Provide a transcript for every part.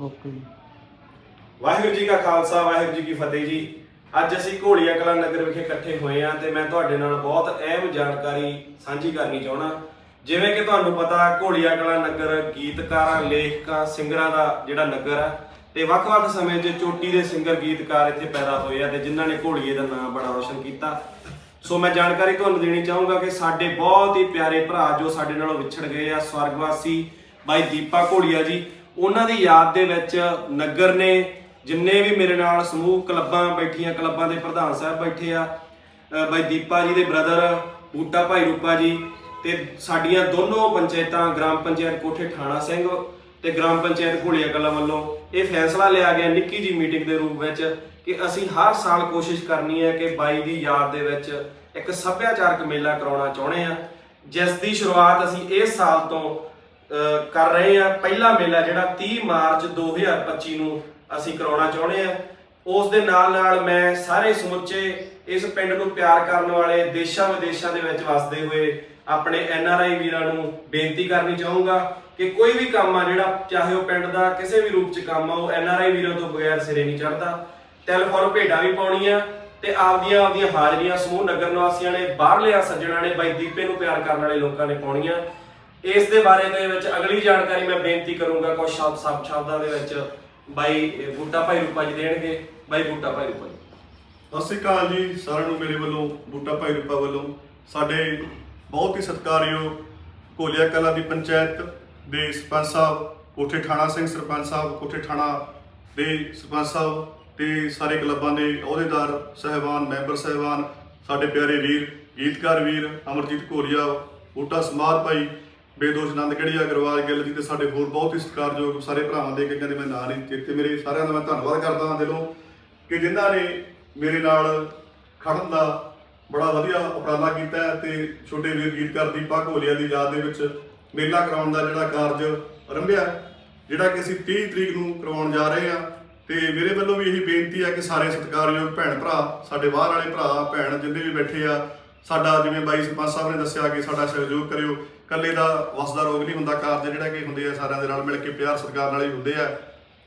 Okay ਜੀ। ਵਾਹਿਗੁਰੂ ਜੀ ਕਾ ਖਾਲਸਾ, ਵਾਹਿਗੁਰੂ ਜੀ ਕੀ ਫਤਿਹ ਜੀ। ਅੱਜ ਅਸੀਂ ਘੋੜੀਆ ਕਲਾ ਨਗਰ ਵਿਖੇ ਇਕੱਠੇ ਹੋਏ ਹਾਂ ਤੇ ਮੈਂ ਤੁਹਾਡੇ ਨਾਲ ਬਹੁਤ ਅਹਿਮ ਜਾਣਕਾਰੀ ਸਾਂਝੀ ਕਰਨੀ ਚਾਹਣਾ ਜਿਵੇਂ ਕਿ ਤੁਹਾਨੂੰ ਪਤਾ ਘੋਲੀਆ ਕਲਾ ਨਗਰ ਗੀਤਕਾਰਾਂ, ਲੇਖਕਾਂ, ਸਿੰਗਰਾਂ ਦਾ ਜਿਹੜਾ ਨਗਰ ਹੈ ਤੇ ਵੱਖ-ਵੱਖ ਸਮੇਂ 'ਚ ਚੋਟੀ ਦੇ ਸਿੰਗਰ, ਗੀਤਕਾਰ ਇੱਥੇ ਪੈਦਾ ਹੋਏ ਆ ਤੇ ਜਿਨ੍ਹਾਂ ਨੇ ਘੋੜੀਏ ਦਾ ਨਾਮ ਬੜਾ ਰੋਸ਼ਨ ਕੀਤਾ। ਸੋ ਮੈਂ ਜਾਣਕਾਰੀ ਤੁਹਾਨੂੰ ਦੇਣੀ ਚਾਹੂੰਗਾ ਕਿ ਸਾਡੇ ਬਹੁਤ ਹੀ ਪਿਆਰੇ ਭਰਾ ਜੋ ਸਾਡੇ ਨਾਲੋਂ ਵਿਛੜ ਗਏ ਆ, ਸਵਰਗਵਾਸੀ ਬਾਈ ਦੀਪਾ ਘੋਲੀਆ ਜੀ ਉਹਨਾਂ ਦੀ ਯਾਦ ਦੇ ਵਿੱਚ ਨਗਰ ਨੇ ਜਿੰਨੇ ਵੀ ਮੇਰੇ ਨਾਲ ਸਮੂਹ ਕਲੱਬਾਂ ਬੈਠੀਆਂ, ਕਲੱਬਾਂ ਦੇ ਪ੍ਰਧਾਨ ਸਾਹਿਬ ਬੈਠੇ ਆ ਬਾਈ ਦੀਪਾ ਜੀ ਦੇ ਬ੍ਰਦਰ ਬੂਟਾ ਭਾਈ ਰੂਪਾ ਜੀ ਤੇ ਸਾਡੀਆਂ ਦੋਨੋਂ ਪੰਚਾਇਤਾਂ, ਗ੍ਰਾਮ ਪੰਚਾਇਤ ਕੋਠੇ ਠਾਣਾ ਸਿੰਘ ਤੇ ਗ੍ਰਾਮ ਪੰਚਾਇਤ ਘੋਲੀਆ ਕਲਾਂ ਵੱਲੋਂ ਇਹ ਫੈਸਲਾ ਲਿਆ ਗਿਆ ਨਿੱਕੀ ਜੀ ਮੀਟਿੰਗ ਦੇ ਰੂਪ ਵਿੱਚ ਕਿ ਅਸੀਂ ਹਰ ਸਾਲ ਕੋਸ਼ਿਸ਼ ਕਰਨੀ ਹੈ ਕਿ ਬਾਈ ਦੀ ਯਾਦ ਦੇ ਵਿੱਚ ਇੱਕ ਸੱਭਿਆਚਾਰਕ ਮੇਲਾ ਕਰਾਉਣਾ ਚਾਹੁੰਦੇ ਆ ਜਿਸ ਦੀ ਸ਼ੁਰੂਆਤ ਅਸੀਂ ਇਸ ਸਾਲ ਤੋਂ ਕਰ ਰਹੇ ਆ ਪਹਿਲਾ ਮੇਲਾ ਜਿਹੜਾ 30 ਮਾਰਚ 2025 ਨੂੰ ਅਸੀਂ ਕਰਾਉਣਾ ਚਾਹੁੰਦੇ ਆ ਉਸ ਦੇ ਨਾਲ ਨਾਲ ਮੈਂ ਸਾਰੇ ਸਮੁੱਚੇ ਇਸ ਪਿੰਡ ਨੂੰ ਪਿਆਰ ਕਰਨ ਵਾਲੇ ਦੇਸ਼ਾਂ ਵਿਦੇਸ਼ਾਂ ਦੇ ਵਿੱਚ ਵਸਦੇ ਹੋਏ ਆਪਣੇ ਐਨ ਆਰ ਆਈ ਵੀਰਾਂ ਨੂੰ ਬੇਨਤੀ ਕਰਨੀ ਚਾਹੂੰਗਾ ਕਿ ਕੋਈ ਵੀ ਕੰਮ ਆ ਜਿਹੜਾ, ਚਾਹੇ ਉਹ ਪਿੰਡ ਦਾ, ਕਿਸੇ ਵੀ ਰੂਪ ਚ ਕੰਮ ਆ, ਉਹ ਐਨ ਆਰ ਆਈ ਵੀਰਾਂ ਤੋਂ ਬਗੈਰ ਸਿਰੇ ਨਹੀਂ ਚੜਦਾ ਟੈਲੀਫੋਨ ਭੇਡਾਂ ਵੀ ਪਾਉਣੀਆਂ ਤੇ ਆਪਦੀਆਂ ਆਪਦੀਆਂ ਹਾਜ਼ਰੀਆਂ ਸਮੂਹ ਨਗਰ ਨਿਵਾਸੀਆਂ ਨੇ, ਬਾਹਰਲੇ ਸੱਜਣਾ ਨੇ ਬਾਈ ਦੀਪੇ ਨੂੰ ਪਿਆਰ ਕਰਨ ਵਾਲੇ ਲੋਕਾਂ ਨੇ ਪਾਉਣੀਆਂ। ਇਸ ਦੇ ਬਾਰੇ ਦੇ ਵਿੱਚ ਅਗਲੀ ਜਾਣਕਾਰੀ ਮੈਂ ਬੇਨਤੀ ਕਰੂੰਗਾ ਕੁਝ ਸ਼ਬਦ ਸਬ ਸ਼ਬਦਾਂ ਦੇ ਵਿੱਚ ਬਾਈ ਬੂਟਾ ਭਾਈ ਰੂਪਾ ਜੀ ਦੇਣਗੇ। ਬਾਈ ਬੂਟਾ ਭਾਈ ਰੂਪਾ ਜੀ। ਸਤਿ ਸ਼੍ਰੀ ਅਕਾਲ ਜੀ, ਸਾਰਿਆਂ ਨੂੰ ਮੇਰੇ ਵੱਲੋਂ, ਬੂਟਾ ਭਾਈ ਰੂਪਾ ਵੱਲੋਂ। ਸਾਡੇ ਬਹੁਤ ਹੀ ਸਤਿਕਾਰਯੋਗ ਕੋਲੀਆ ਕਲਾ ਦੀ ਪੰਚਾਇਤ ਦੇ ਸਰਪੰਚ ਸਾਹਿਬ, ਕੋਠੇ ਠਾਣਾ ਸਿੰਘ ਸਰਪੰਚ ਸਾਹਿਬ, ਕੋਠੇ ਠਾਣਾ ਦੇ ਸਰਪੰਚ ਸਾਹਿਬ ਤੇ ਸਾਰੇ ਕਲੱਬਾਂ ਦੇ ਅਹੁਦੇਦਾਰ ਸਹਿਬਾਨ, ਮੈਂਬਰ ਸਹਿਬਾਨ, ਸਾਡੇ ਪਿਆਰੇ ਵੀਰ, ਗੀਤਕਾਰ ਵੀਰ, ਅਮਰਜੀਤ ਕੋਲੀਆ ਬੂਟਾ ਸਮਾਰ ਭਾਈ ਬੇਦੋਸ਼ ਨੰਦਗੜੀਆ ਅਗਰਵਾਲ ਗਿੱਲ ਜੀ ਤੇ ਸਾਡੇ ਹੋਰ ਬਹੁਤ ਹੀ ਸਤਿਕਾਰਯੋਗ ਸਾਰੇ ਭਰਾਵਾਂ ਦੇ ਕਿ ਕਹਿੰਦੇ ਮੈਂ ਨਾਂ ਨਹੀਂ ਚੇਤੇ ਮੇਰੇ ਸਾਰਿਆਂ ਦਾ ਮੈਂ ਧੰਨਵਾਦ ਕਰਦਾ ਹਾਂ ਦਿਲੋਂ ਕਿ ਜਿਨ੍ਹਾਂ ਨੇ ਮੇਰੇ ਨਾਲ ਖੜਨ ਦਾ ਬੜਾ ਵਧੀਆ ਉਪਰਾਲਾ ਕੀਤਾ ਹੈ ਤੇ ਛੋਟੇ ਵੀਰ ਗੀਤਕਾਰ ਦੀਪਾ ਘੋਲੀਆ ਦੀ ਯਾਦ ਦੇ ਵਿੱਚ ਮੇਲਾ ਕਰਾਉਣ ਦਾ ਜਿਹੜਾ ਕਾਰਜ ਆਰੰਭਿਆ ਜਿਹੜਾ ਕਿ ਅਸੀਂ 30 ਤਰੀਕ ਨੂੰ ਕਰਵਾਉਣ ਜਾ ਰਹੇ ਹਾਂ ਤੇ ਮੇਰੇ ਵੱਲੋਂ ਵੀ ਇਹੀ ਬੇਨਤੀ ਹੈ ਕਿ ਸਾਰੇ ਸਤਿਕਾਰਯੋਗ ਭੈਣ ਭਰਾ, ਸਾਡੇ ਬਾਹਰ ਵਾਲੇ ਭਰਾ, ਭੈਣ ਜਿੰਨੇ ਵੀ ਬੈਠੇ ਆ, ਸਾਡਾ ਜਿਵੇਂ ਬਾਈ ਸਰਪੰਚ ਸਾਹਿਬ ਨੇ ਦੱਸਿਆ ਕਿ ਸਾਡਾ ਸਹਿਯੋਗ ਕਰਿਓ। ਇਕੱਲੇ ਦਾ ਵਸਦਾ ਰੋਗ ਨਹੀਂ ਹੁੰਦਾ ਕਾਰਜ ਜਿਹੜਾ ਕਿ ਹੁੰਦੇ ਆ ਸਾਰਿਆਂ ਦੇ ਨਾਲ ਮਿਲ ਕੇ ਪਿਆਰ, ਸਤਿਕਾਰ ਨਾਲ ਹੀ ਹੁੰਦੇ ਆ।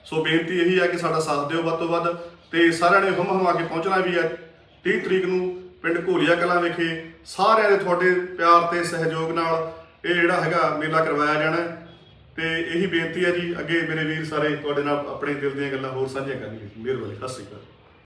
ਸੋ ਬੇਨਤੀ ਇਹੀ ਹੈ ਕਿ ਸਾਡਾ ਸਾਥ ਦਿਓ ਵੱਧ ਤੋਂ ਵੱਧ ਤੇ ਸਾਰਿਆਂ ਨੇ ਹਮ ਹਮਾ ਕੇ ਪਹੁੰਚਣਾ ਵੀ ਹੈ 30 ਤਰੀਕ ਨੂੰ ਪਿੰਡ ਘੋਲੀਆ ਕਲਾਂ ਵਿਖੇ ਸਾਰਿਆਂ ਦੇ ਤੁਹਾਡੇ ਪਿਆਰ ਤੇ ਸਹਿਯੋਗ ਨਾਲ ਇਹ ਜਿਹੜਾ ਹੈਗਾ ਮੇਲਾ ਕਰਵਾਇਆ ਜਾਣਾ। ਹੈ। ਤੇ ਇਹੀ ਬੇਨਤੀ ਹੈ ਜੀ, ਅੱਗੇ ਮੇਰੇ ਵੀਰ ਸਾਰੇ ਤੁਹਾਡੇ ਨਾਲ ਆਪਣੇ ਦਿਲ ਦੀਆਂ ਗੱਲਾਂ ਹੋਰ ਸਾਂਝੀਆਂ ਕਰਨਗੇ। ਮਿਹਰਬਾਨੀ, ਸਤਿ ਸ਼੍ਰੀ ਅਕਾਲ।